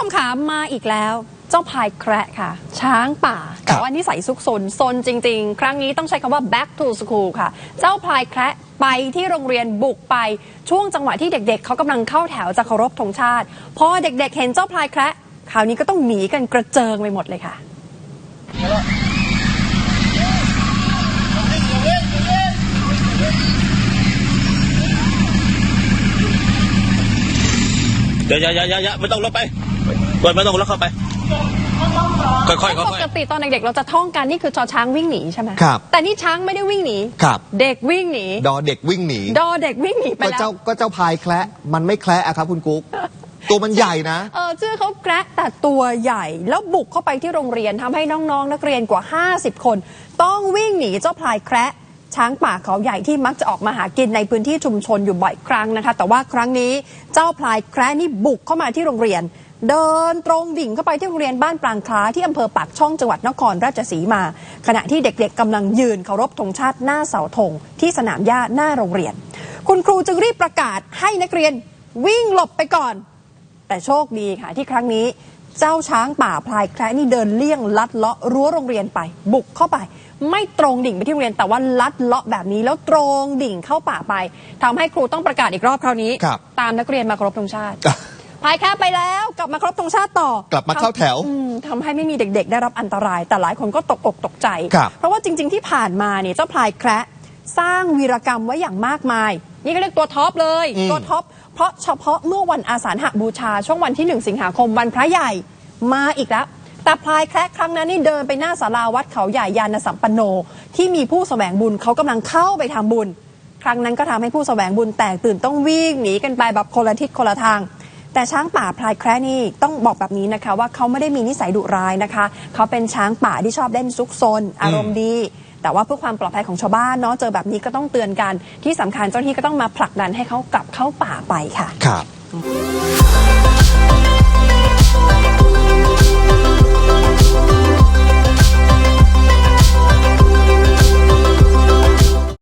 ชมขามาอีกแล้ว เจ้าพายแคระค่ะ ช้างป่า แต่ว่านิสัยซุกซนซนจริง ๆ ครั้งนี้ต้องใช้คำว่า back to school ค่ะ เจ้าพลายแคระไปที่โรงเรียนบุกไปช่วงจังหวะที่เด็ก ๆเขากำลังเข้าแถวจะเคารพธงชาติ พอเด็ก ๆ เห็นเจ้าพลายแคระคราวนี้ก็ต้องหนีกันกระเจิงไปหมดเลยค่ะเดี๋ยวอย่าอย่าอย่าอย่าไม่ต้องลบไป เปิดไม่ต้องลบเข้าไป ค่อยๆค่ปอยกติตอนเด็กๆเราจะท่องกันนี่คือจอช้างวิ่งหนีใช่ไหมครับแต่นี่ช้างไม่ได้วิ่งหนีครับ เด็กวิ่งหนีดอเด็กวิ่งหนี ดอเด็กวิ่งหนีไปก็แล้ว เจ้าก็เจ้าพายแคละมันไม่แคละอะครับ คุณกุ๊ก ตัวมันใหญ่นะ เออชื่อเขาแกระแต่ตัวใหญ่ แล้วบุกเข้าไปที่โรงเรียนทำให้น้องๆ นักเรียนกว่า 50 คน ต้องวิ่งหนีเจ้าพลายแคระช้างป่าเขาใหญ่ที่มักจะออกมาหากินในพื้นที่ชุมชนอยู่บ่อยครั้งนะคะ แต่ว่าครั้งนี้เจ้าพลายแคระนี่บุกเข้ามาที่โรงเรียน เดินตรงดิ่งเข้าไปที่โรงเรียนบ้านปรางคล้าที่อำเภอปากช่องจังหวัดนครราชสีมา ขณะที่เด็กๆกำลังยืนเคารพธงชาติหน้าเสาธงที่สนามหญ้าหน้าโรงเรียน คุณครูจึงรีบประกาศให้นักเรียนวิ่งหลบไปก่อน แต่โชคดีค่ะที่ครั้งนี้เจ้าช้างป่าพลายแคระนี่เดินเลี่ยงลัดเลาะรั้วโรงเรียนไป บุกเข้าไป ไม่ตรงดิ่งไปที่โรงเรียนแต่ว่าลัดเลาะแบบนี้แล้วตรงดิ่งเข้าป่าไปทำให้ครูต้องประกาศอีกรอบคราวนี้ครับตามนักเรียนมาเคารพธงชาติ พายแคระไปแล้วกลับมาเคารพธงชาติต่อกลับมาเข้าแถวอืมทำให้ไม่มีเด็ก ๆ ได้รับอันตราย แต่หลายคนก็ตกอกตกใจ ครับ เพราะว่าจริง ๆ ที่ผ่านมาเนี่ยเจ้าพลายแคระสร้างวีรกรรมไว้อย่างมากมาย นี่ก็เรียกตัวท็อปเลย อืม ตัวท็อปเพราะเฉพาะเมื่อวันอาสาฬหบูชา ช่วงวันที่ 1 สิงหาคมวันพระใหญ่มาอีกแล้ว แต่พลายแคระครั้งนั้นนี่เดินไปหน้าศาลาวัดเขาใหญ่ยานสัมปันโน ที่มีผู้แสวงบุญเขากำลังเข้าไปทำบุญ ครั้งนั้นก็ทำให้ผู้แสวงบุญแตกตื่นต้องวิ่งหนีกันไปแบบคนละทิศคนละทาง แต่ช้างป่าพลายแคระนี่ต้องบอกแบบนี้นะคะ ว่าเขาไม่ได้มีนิสัยดุร้ายนะคะ เขาเป็นช้างป่าที่ชอบเล่นซุกซน อารมณ์ดี แต่ว่าเพื่อความปลอดภัยของชาวบ้านเนาะเจอแบบนี้ก็ต้องเตือนกัน ที่สำคัญเจ้าหน้าที่ก็ต้องมาผลักดันให้เขากลับเข้าป่าไปค่ะ ครับ